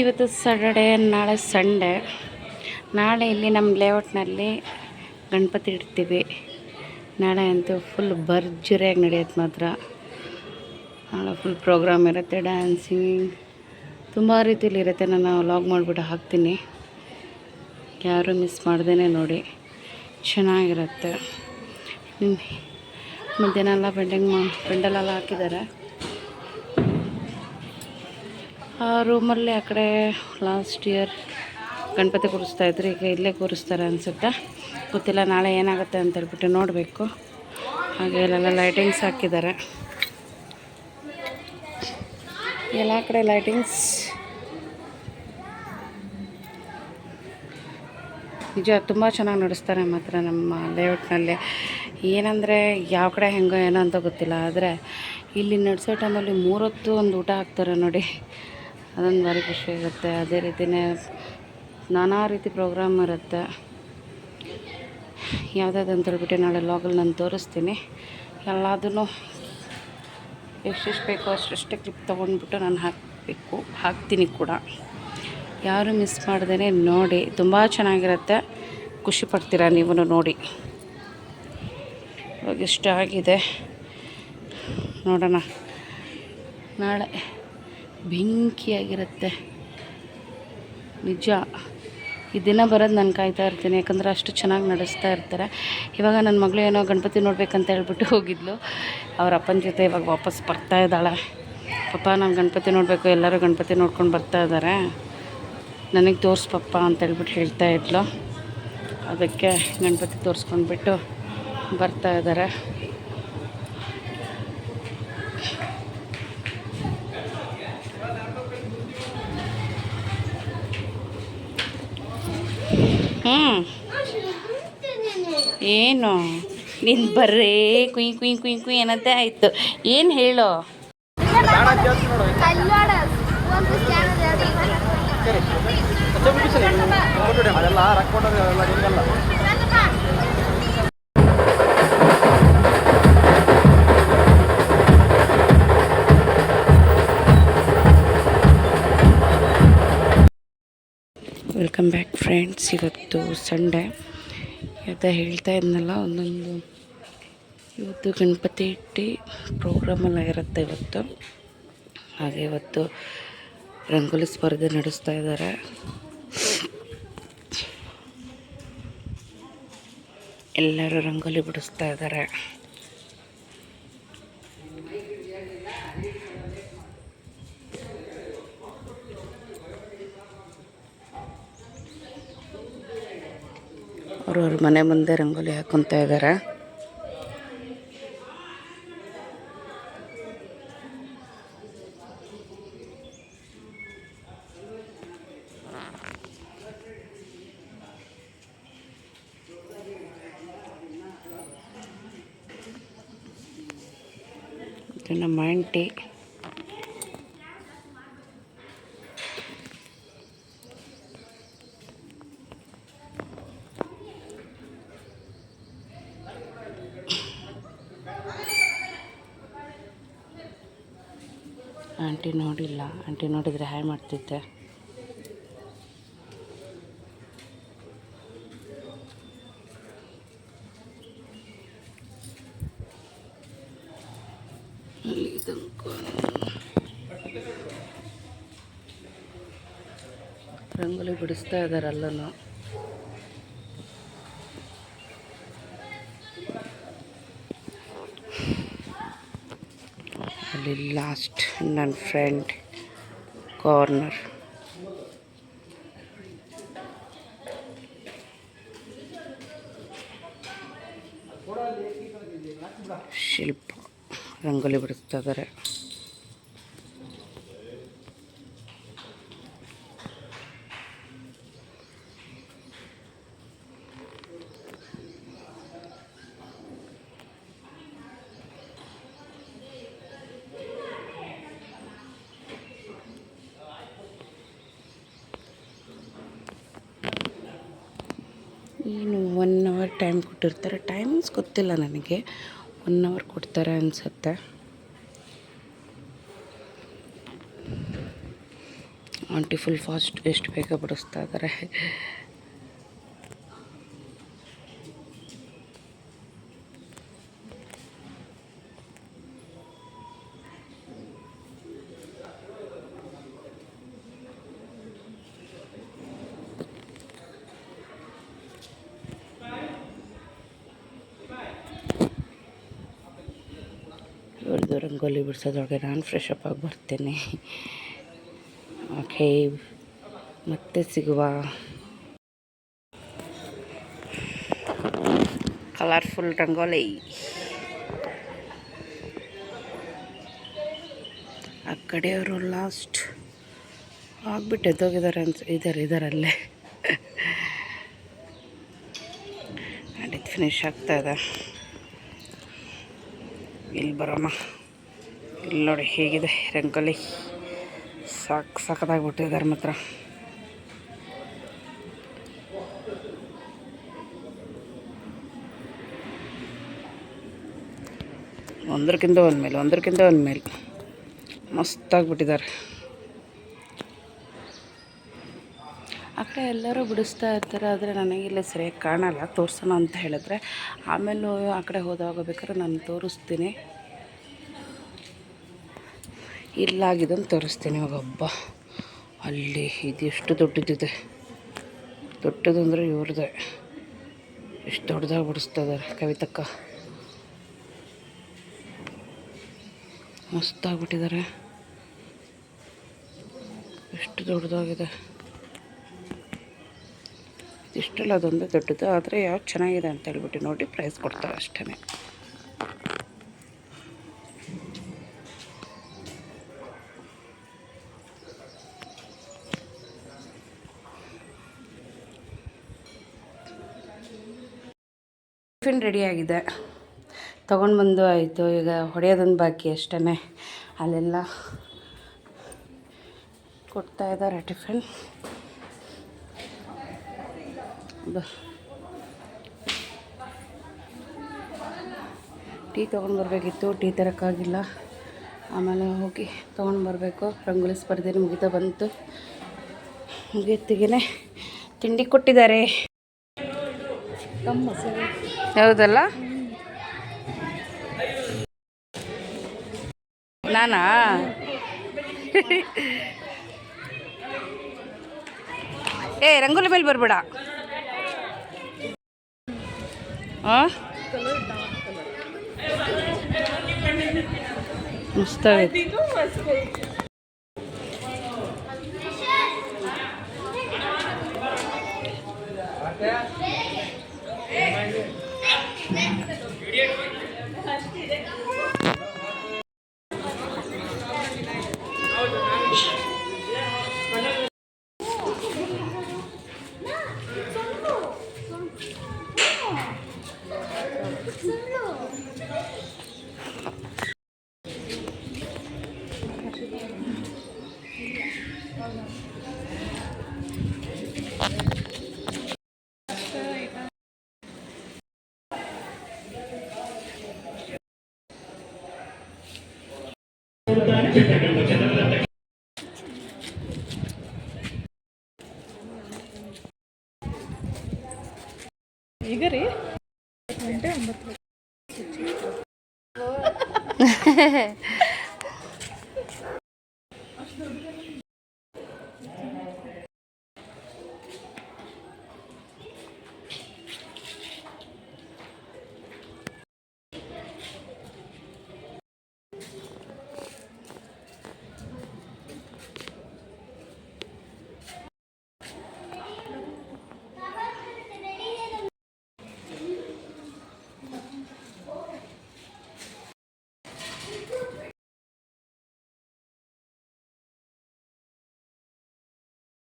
ಇವತ್ತು ಸ್ಯಾಟರ್ಡೇ ನಾಳೆ ಸಂಡೇ ನಾಳೆ ಇಲ್ಲಿ ನಮ್ಮ ಲೇಔಟ್ನಲ್ಲಿ ಗಣಪತಿ ಇಡ್ತೀವಿ. ನಾಳೆ ಅಂತೂ ಫುಲ್ ಭರ್ಜರಿಯಾಗಿ ನಡೆಯುತ್ತೆ ಮಾತ್ರ. ನಾಳೆ ಫುಲ್ ಪ್ರೋಗ್ರಾಮ್ ಇರುತ್ತೆ ಡ್ಯಾನ್ಸಿಂಗ್ ತುಂಬ ರೀತಿಲಿ ಇರುತ್ತೆ. ನಾನು ವ್ಲಾಗ್ ಮಾಡಿಬಿಟ್ಟು ಹಾಕ್ತೀನಿ. ಯಾರೂ ಮಿಸ್ ಮಾಡ್ದೇ ನೋಡಿ. ಚೆನ್ನಾಗಿರುತ್ತೆ. ಮಧ್ಯಾಹ್ನ ಎಲ್ಲ ಪೆಂಡಿಂಗ್ ಮಾ ಪೆಂಡಲೆಲ್ಲ ಹಾಕಿದ್ದಾರೆ. ಆ ರೂಮಲ್ಲಿ ಆ ಕಡೆ ಲಾಸ್ಟ್ ಇಯರ್ ಗಣಪತಿ ಕೂರಿಸ್ತಾ ಇದ್ರು, ಈಗ ಇಲ್ಲೇ ಕೂರಿಸ್ತಾರೆ ಅನಿಸುತ್ತೆ? ಗೊತ್ತಿಲ್ಲ, ನಾಳೆ ಏನಾಗುತ್ತೆ ಅಂತ ಹೇಳ್ಬಿಟ್ಟು ನೋಡಬೇಕು. ಹಾಗೆ ಇಲ್ಲೆಲ್ಲ ಲೈಟಿಂಗ್ಸ್ ಹಾಕಿದ್ದಾರೆ. ಎಲ್ಲ ಕಡೆ ಲೈಟಿಂಗ್ಸ್ ನಿಜ, ತುಂಬ ಚೆನ್ನಾಗಿ ನಡೆಸ್ತಾರೆ ಮಾತ್ರ ನಮ್ಮ ಲೇಔಟ್ನಲ್ಲಿ. ಏನಂದರೆ, ಯಾವ ಕಡೆ ಹೆಂಗೋ ಏನೋ ಅಂತ ಗೊತ್ತಿಲ್ಲ, ಆದರೆ ಇಲ್ಲಿ ನಡೆಸೋ ಟೈಮಲ್ಲಿ ಮೂರೊತ್ತು ಒಂದು ಊಟ ಹಾಕ್ತಾರೆ ನೋಡಿ. ಅದೊಂದು ಭಾರಿ ಖುಷಿ ಆಗುತ್ತೆ. ಅದೇ ರೀತಿಯೇ ನಾನಾ ರೀತಿ ಪ್ರೋಗ್ರಾಮ್ ಇರುತ್ತೆ. ಯಾವುದಾದ್ರು ಅಂತ ಹೇಳ್ಬಿಟ್ಟು ನಾಳೆ ಲಾಗಲ್ಲಿ ನಾನು ತೋರಿಸ್ತೀನಿ. ಎಲ್ಲದನ್ನು ಎಷ್ಟೆಷ್ಟು ಬೇಕೋ ಅಷ್ಟೆಷ್ಟೇ ಕ್ಲಿಪ್ ತೊಗೊಂಡ್ಬಿಟ್ಟು ನಾನು ಹಾಕಬೇಕು. ಹಾಕ್ತೀನಿ ಕೂಡ. ಯಾರು ಮಿಸ್ ಮಾಡ್ದೇ ನೋಡಿ. ತುಂಬ ಚೆನ್ನಾಗಿರುತ್ತೆ. ಖುಷಿ ಪಡ್ತೀರಾ ನೀವು ನೋಡಿ. ಇವಾಗ ಇಷ್ಟ ಆಗಿದೆ. ನೋಡೋಣ. ನಾಳೆ ಬೆಂಕಿಯಾಗಿರುತ್ತೆ. ನಿಜ. ಈ ದಿನ ಬರೋದು ನಾನು ಕಾಯ್ತಾ ಇರ್ತೀನಿ, ಯಾಕಂದರೆ ಅಷ್ಟು ಚೆನ್ನಾಗಿ ನಡೆಸ್ತಾ ಇರ್ತಾರೆ. ಇವಾಗ ನನ್ನ ಮಗಳು ಏನೋ ಗಣಪತಿ ನೋಡ್ಬೇಕಂತ ಹೇಳ್ಬಿಟ್ಟು ಹೋಗಿದ್ಲು. ಅವ್ರ ಅಪ್ಪನ ಜೊತೆ ಇವಾಗ ವಾಪಸ್ ಬರ್ತಾ ಇದ್ದಾಳೆ. ಪಪ್ಪ, ನಾನು ಗಣಪತಿ ನೋಡಬೇಕು, ಎಲ್ಲರೂ ಗಣಪತಿ ನೋಡ್ಕೊಂಡು ಬರ್ತಾ ಇದ್ದಾರೆ ನನಗೆ ತೋರ್ಸು ಪಪ್ಪ ಅಂತ ಹೇಳ್ಬಿಟ್ಟು ಹೇಳ್ತಾ ಇದ್ಲು. ಅದಕ್ಕೆ ಗಣಪತಿ ತೋರಿಸ್ಕೊಂಡ್ಬಿಟ್ಟು ಬರ್ತಾ ಇದ್ದಾರೆ ಹ್ಞೂ ಏನು? ನಿನ್ ಬರ್ರೇ ಕುಯ್ ಕುಯ್ ಕುಯ್ ಕುಯ್ ಏನಂತೆ ಆಯ್ತು. ಏನು ಹೇಳು? ಅದೆಲ್ಲ ವೆಲ್ಕಮ್ ಬ್ಯಾಕ್ ಫ್ರೆಂಡ್ಸ್. ಇವತ್ತು ಸಂಡೇ. ಇವತ್ತು ಹೇಳ್ತಾ ಇದ್ನಲ್ಲ, ಒಂದೊಂದು ಇವತ್ತು ಗಣಪತಿ ಇಟ್ಟು ಪ್ರೋಗ್ರಾಮೆಲ್ಲ ಇರುತ್ತೆ ಇವತ್ತು. ಹಾಗೆ ಇವತ್ತು ರಂಗೋಲಿ ಸ್ಪರ್ಧೆ ನಡೆಸ್ತಾ ಇದ್ದಾರೆ ಎಲ್ಲರೂ ರಂಗೋಲಿ ಬಿಡಿಸ್ತಾ ಇದ್ದಾರೆ ಅವ್ರವ್ರ ಮನೆ ಮುಂದೆ ರಂಗೋಲಿ ಹಾಕೊತಾ ಇದ್ದಾರೆ ಇದು ನಮ್ಮ ಆಂಟಿ. ಆಂಟಿ ನೋಡಿಲ್ಲ. ಆಂಟಿ ನೋಡಿದರೆ ಹಾಯ್ ಮಾಡ್ತಿದ್ದೆ. ರಂಗೋಲಿ ಬಿಡಿಸ್ತಾ ಇದ್ದಾರೆ ಅಲ್ಲೂ ಅಲ್ಲಿ ಲಾಸ್ಟ್ ನನ್ನ ಫ್ರೆಂಡ್ ಕಾರ್ನರ್ ಶಿಲ್ಪ ರಂಗೋಲಿ ಬಿಡಿಸ್ತಾ ಇದ್ದಾರೆ ಏನು ಒನ್ ಅವರ್ ಟೈಮ್ ಕೊಟ್ಟಿರ್ತಾರೆ. ಟೈಮಿಂಗ್ಸ್ ಗೊತ್ತಿಲ್ಲ ನನಗೆ. ಒನ್ ಅವರ್ ಕೊಡ್ತಾರೆ ಅನಿಸುತ್ತೆ. ಆಂಟಿ ಫುಲ್ ಫಾಸ್ಟ್ ಎಷ್ಟು ಬೇಗ ಬಿಡಿಸ್ತಾ ಇದ್ದಾರೆ ಇವ್ರದ್ದು ರಂಗೋಲಿ ಬಿಡಿಸೋದ್ರೊಳಗೆ ನಾನು ಫ್ರೆಶ್ ಅಪ್ ಆಗಿ ಬರ್ತೇನೆ. ಓಕೆ ಮತ್ತೆ ಸಿಗುವ. ಕಲರ್ಫುಲ್ ರಂಗೋಲಿ. ಆ ಕಡೆಯವರು ಲಾಸ್ಟ್ ಆಗ್ಬಿಟ್ಟು ಎದ್ದೋಗಿದ್ದಾರೆ ಅನ್ಸ, ಇದ್ದಾರೆ ಇದರಲ್ಲೇ ಇದು ಫಿನಿಶ್ ಆಗ್ತಾ ಇದೆ. ಇಲ್ಲಿ ಬರೋಣ. ಇಲ್ಲಿ ನೋಡಿ ಹೇಗಿದೆ ರಂಗೋಲಿ. ಸಾಕು ಸಖತ್ತಾಗ್ಬಿಟ್ಟಿದ್ದಾರೆ ಮಾತ್ರ. ಒಂದಕ್ಕಿಂತ ಒಂದು ಮೇಲೆ ಒಂದಕ್ಕಿಂತ ಒಂದು ಮೇಲೆ ಮಸ್ತಾಗಿಬಿಟ್ಟಿದ್ದಾರೆ ಆ ಕಡೆ ಎಲ್ಲರೂ ಬಿಡಿಸ್ತಾ ಇರ್ತಾರೆ, ಆದರೆ ನನಗಿಲ್ಲ ಸರಿಯಾಗಿ ಕಾಣಲ್ಲ. ತೋರಿಸೋಣ ಅಂತ ಹೇಳಿದ್ರೆ, ಆಮೇಲೆ ಆ ಕಡೆ ಹೋದಾಗ ಬೇಕಾದ್ರೆ ನಾನು ತೋರಿಸ್ತೀನಿ. ಇಲ್ಲಾಗಿದ್ದನ್ನು ತೋರಿಸ್ತೀನಿ. ಇವಾಗ ಹಬ್ಬ. ಅಲ್ಲಿ ಇದು ಎಷ್ಟು ದೊಡ್ಡದಿದೆ. ಅಂದರೆ ಇವ್ರದ್ದೇ. ಎಷ್ಟು ದೊಡ್ಡದಾಗಿ ಬಿಡಿಸ್ತಾ ಇದ್ದಾರೆ ಕವಿತಕ್ಕ. ಮಸ್ತಾಗ್ಬಿಟ್ಟಿದ್ದಾರೆ. ಎಷ್ಟು ದೊಡ್ಡದಾಗಿದೆ. ಇಷ್ಟೆಲ್ಲ ಅದೊಂದು ದೊಡ್ಡದು. ಆದರೆ ಯಾವ್ದು ಚೆನ್ನಾಗಿದೆ ಅಂತ ಹೇಳ್ಬಿಟ್ಟು ನೋಡಿ ಪ್ರೈಸ್ ಕೊಡ್ತಾರೆ ಅಷ್ಟೇ ಟಿಫಿನ್ ರೆಡಿಯಾಗಿದೆ. ತೊಗೊಂಡು ಬಂದು ಆಯಿತು. ಈಗ ಹೊಡೆಯೋದೊಂದು ಬಾಕಿ ಅಷ್ಟೇ ಅಲ್ಲೆಲ್ಲ ಕೊಡ್ತಾ ಇದ್ದಾರೆ ಟಿಫಿನ್. ಟೀ ತೊಗೊಂಡು ಬರಬೇಕಿತ್ತು. ಟೀ ತರೋಕ್ಕಾಗಿಲ್ಲ. ಆಮೇಲೆ ಹೋಗಿ ತೊಗೊಂಡು ಬರಬೇಕು. ರಂಗೋಲಿ ಸ್ಪರ್ಧೆ ಮುಗಿತಾ ಬಂತು. ಮುಗಿಯತ್ತಿಗೆ ತಿಂಡಿ ಕೊಟ್ಟಿದ್ದಾರೆ. ಹೌದಲ್ಲ? ನಾನಾ? ಏ ರಂಗೋಲಿ ಮೇಲೆ ಬರಬೇಡ. ಹಾಂ జరుగుతాయని చెప్పారు. ఎగరి అంటే